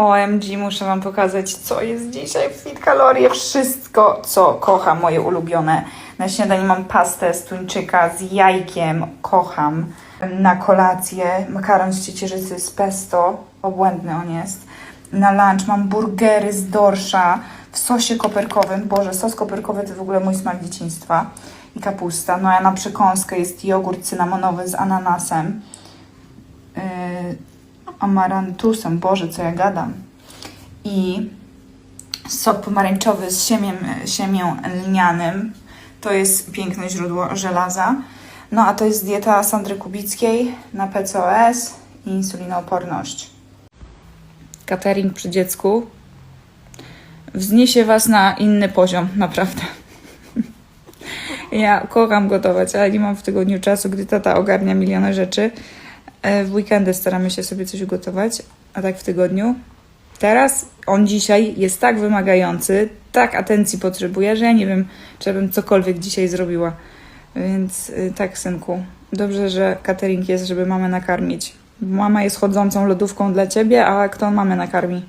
OMG, muszę Wam pokazać, co jest dzisiaj w Fit Kalorie. Wszystko, co kocham, moje ulubione. Na śniadanie mam pastę z tuńczyka z jajkiem, kocham. Na kolację makaron z ciecierzycy z pesto, obłędny on jest. Na lunch mam burgery z dorsza w sosie koperkowym. Boże, sos koperkowy to w ogóle mój smak dzieciństwa. I kapusta. No a na przekąskę jest jogurt cynamonowy z ananasem. Amarantusem, Boże, co ja gadam. I sok pomarańczowy z siemiem, siemią lnianym. To jest piękne źródło żelaza. No a to jest dieta Sandry Kubickiej na PCOS i insulinooporność. Catering przy dziecku wzniesie Was na inny poziom, naprawdę. Ja kocham gotować, ale nie mam w tygodniu czasu, gdy tata ogarnia miliony rzeczy. E, W weekendy staramy się sobie coś ugotować, a tak w tygodniu. Teraz on dzisiaj jest tak wymagający, tak atencji potrzebuje, że ja nie wiem, czy bym cokolwiek dzisiaj zrobiła. Więc y, tak, synku, dobrze, że catering jest, żeby mamę nakarmić. Mama jest chodzącą lodówką dla ciebie, a kto mamę nakarmi?